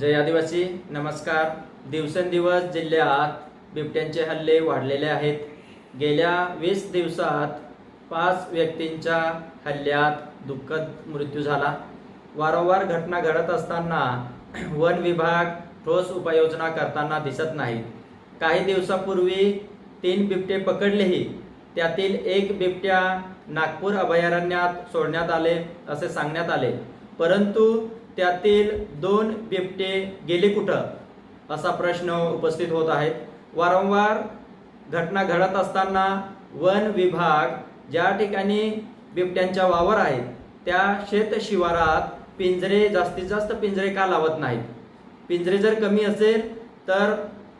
जय आदिवासी नमस्कार. दिवसेंदिवस जिल्ह्यात बिबट्यांचे हल्ले वाढलेले आहेत. गेल्या वीस दिवसात पाच व्यक्तींच्या हल्ल्यात दुःखद मृत्यू झाला. वारंवार घटना घडत असताना वन विभाग ठोस उपाययोजना करताना दिसत नाही काही दिवसापूर्वी तीन बिबटे पकडलेही त्यातील एक बिबट्या नागपूर अभयारण्यात सोडण्यात आले असे सांगण्यात आले. परंतु त्यातील दोन बिबटे गेले कुठं? असा प्रश्न उपस्थित होत आहे. वारंवार घटना घडत असताना वन विभाग ज्या ठिकाणी बिबट्यांच्या वावर आहेत त्या शेतशिवारात पिंजरे जास्तीत जास्त पिंजरे का लावत नाहीत? पिंजरे जर कमी असेल तर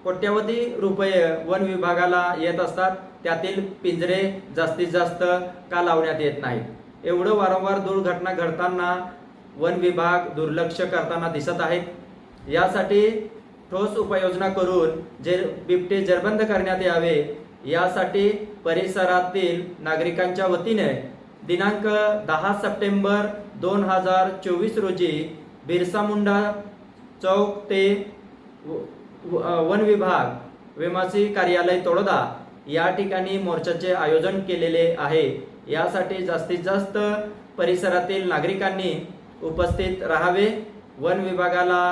कोट्यावधी रुपये वन विभागाला येत असतात. त्यातील पिंजरे जास्तीत जास्त का लावण्यात येत नाहीत? एवढं वारंवार दुर्घटना घडताना वन विभाग दुर्लक्ष करताना दिसत आहेत. यासाठी ठोस उपाययोजना करून जे बिबटे जरबंद करण्यात यावे यासाठी परिसरातील नागरिकांच्या वतीने दिनांक दहा सप्टेंबर दोन हजार चोवीस रोजी बिरसा मुंडा चौक ते व- व- वन विभाग विमासी कार्यालय तोडदा या ठिकाणी मोर्चाचे आयोजन केलेले आहे. यासाठी जास्तीत जास्त परिसरातील नागरिकांनी उपस्थित राहावे. वन विभागाला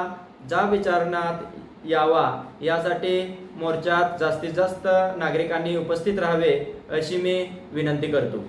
जा विचारण्यात यावा यासाठी मोर्चात जास्तीत जास्त नागरिकांनी उपस्थित राहावे अशी मी विनंती करतो.